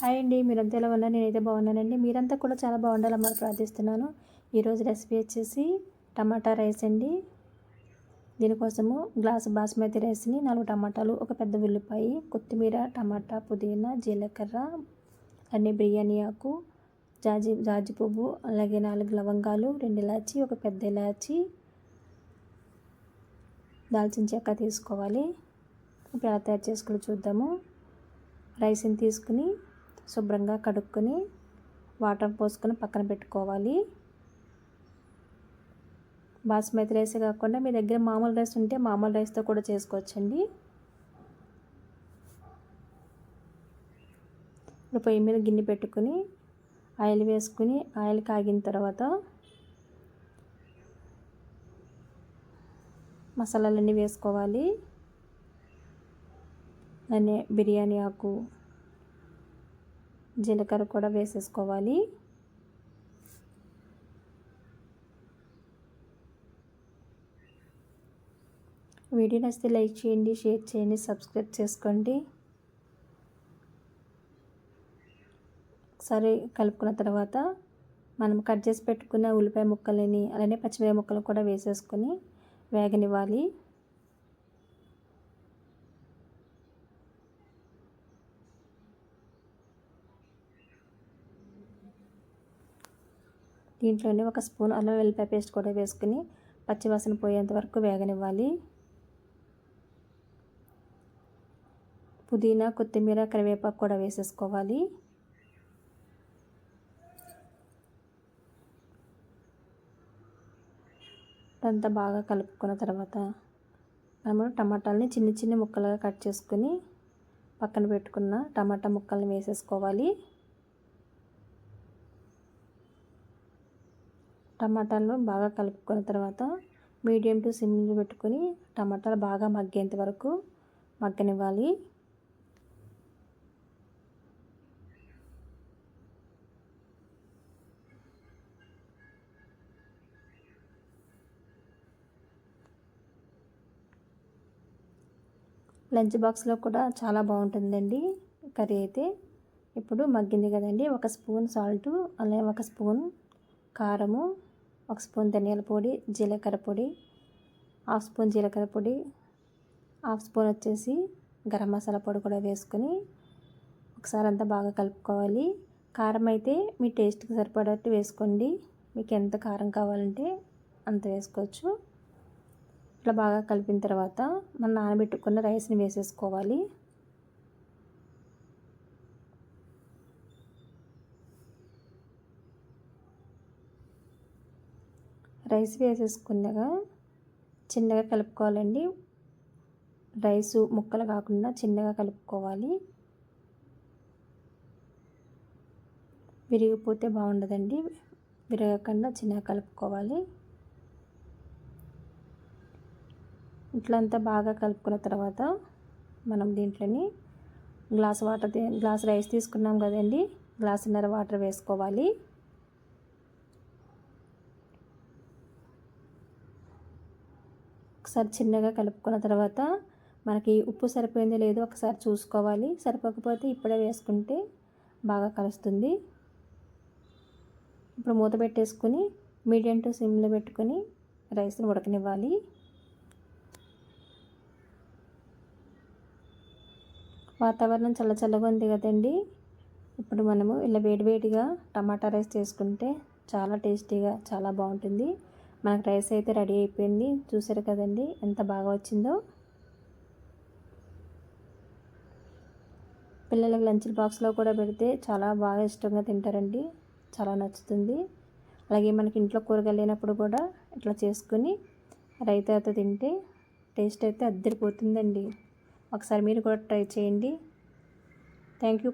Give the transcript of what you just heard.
Hi అండి మీరంతా ఎలా ఉన్నారు? నేనైతే బాగున్నానండి. మీరంతా కూడా చాలా బాగుండాలని ప్రార్థిస్తున్నాను. ఈరోజు రెసిపీ వచ్చేసి టమాటా రైస్ అండి. దీనికోసము గ్లాస్ బాస్మతి రైస్ని నాలుగు టమాటాలు ఒక పెద్ద ఉల్లిపాయ కొత్తిమీర టమాటా పుదీనా జీలకర్ర అన్ని బిర్యానీ ఆకు జాజి జాజి పువ్వు అలాగే నాలుగు లవంగాలు రెండు ఇలాచి ఒక పెద్ద ఇలాచి దాల్చిన చెక్క తీసుకోవాలి. ఇప్పుడు ఎలా తయారు చేసుకుని చూద్దాము. రైస్ని తీసుకుని శుభ్రంగా కడుక్కొని వాటర్ పోసుకొని పక్కన పెట్టుకోవాలి. బాస్మతి రైస్ కాకుండా మీ దగ్గర మామూలు రైస్ ఉంటే మామూలు రైస్తో కూడా చేసుకోవచ్చండి. ఇప్పుడు పొయ్యి మీద గిన్నె పెట్టుకుని ఆయిల్ వేసుకుని ఆయిల్ కాగిన తర్వాత మసాలాలన్నీ వేసుకోవాలి. అనే బిర్యానీ ఆకు జీలకర్ర కూడా వేసేసుకోవాలి. వీడియో నచ్చితే లైక్ చేయండి షేర్ చేయండి సబ్స్క్రైబ్ చేసుకోండి. ఒకసారి కలుపుకున్న తర్వాత మనం కట్ చేసి పెట్టుకున్న ఉల్లిపాయ ముక్కలని అలానే పచ్చిమిరపాయ ముక్కలు కూడా వేసేసుకొని వేగనివ్వాలి. దీంట్లోనే ఒక స్పూన్ అల్లం వెల్లిపాయ పేస్ట్ కూడా వేసుకుని పచ్చివాసన పోయేంత వరకు వేగనివ్వాలి. పుదీనా కొత్తిమీర కరివేపాకు కూడా వేసేసుకోవాలి. అంతా బాగా కలుపుకున్న తర్వాత మనము టమాటాలని చిన్న చిన్న ముక్కలుగా కట్ చేసుకుని పక్కన పెట్టుకున్న టమాటా ముక్కల్ని వేసేసుకోవాలి. టమాటాలు బాగా కలుపుకున్న తర్వాత మీడియం టు సిమ్లో పెట్టుకొని టమాటాలు బాగా మగ్గేంత వరకు మగ్గనివ్వాలి. లంచ్ బాక్స్లో కూడా చాలా బాగుంటుందండి కర్రీ అయితే. ఇప్పుడు మగ్గింది కదండి ఒక స్పూన్ సాల్ట్ అలాగే ఒక స్పూన్ కారము ఒక స్పూన్ ధనియాల పొడి జీలకర్ర పొడి హాఫ్ స్పూన్ జీలకర్ర పొడి హాఫ్ స్పూన్ వచ్చేసి గరం మసాలా పొడి కూడా వేసుకొని ఒకసారి అంతా బాగా కలుపుకోవాలి. కారం అయితే మీ టేస్ట్కి సరిపడట్టు వేసుకోండి. మీకు ఎంత కారం కావాలంటే అంత వేసుకోవచ్చు. ఇట్లా బాగా కలిపిన తర్వాత మనం నానబెట్టుకున్న రైస్ని వేసేసుకోవాలి. రైస్ వేసేసుకున్నాక చిన్నగా కలుపుకోవాలండి. రైసు ముక్కలు కాకుండా చిన్నగా కలుపుకోవాలి. విరిగిపోతే బాగుండదండి. విరగకుండా చిన్నగా కలుపుకోవాలి. ఇట్లంతా బాగా కలుపుకున్న తర్వాత మనం దీంట్లోని గ్లాస్ వాటర్ గ్లాస్ రైస్ తీసుకున్నాం కదండి. గ్లాసున్నర వాటర్ వేసుకోవాలి. ఒకసారి చిన్నగా కలుపుకున్న తర్వాత మనకి ఉప్పు సరిపోయిందో లేదో ఒకసారి చూసుకోవాలి. సరిపోకపోతే ఇప్పుడే వేసుకుంటే బాగా కలుస్తుంది. ఇప్పుడు మూత పెట్టేసుకుని మీడియం టు సిమ్లో పెట్టుకొని రైస్ని ఉడకనివ్వాలి. వాతావరణం చల్ల చల్లగా ఉంది కదండి. ఇప్పుడు మనము ఇలా వేడివేడిగా టమాటా రైస్ చేసుకుంటే చాలా టేస్టీగా చాలా బాగుంటుంది. మనకు రైస్ అయితే రెడీ అయిపోయింది. చూసారు కదండి ఎంత బాగా వచ్చిందో. పిల్లలకు లంచ్ బాక్స్లో కూడా పెడితే చాలా బాగా ఇష్టంగా తింటారండి. చాలా నచ్చుతుంది. అలాగే మనకి ఇంట్లో కూరగాయలు లేనప్పుడు కూడా ఇట్లా చేసుకుని రైతాతో తింటే టేస్ట్ అయితే అద్దరిపోతుందండి. ఒకసారి మీరు కూడా ట్రై చేయండి. Thank you.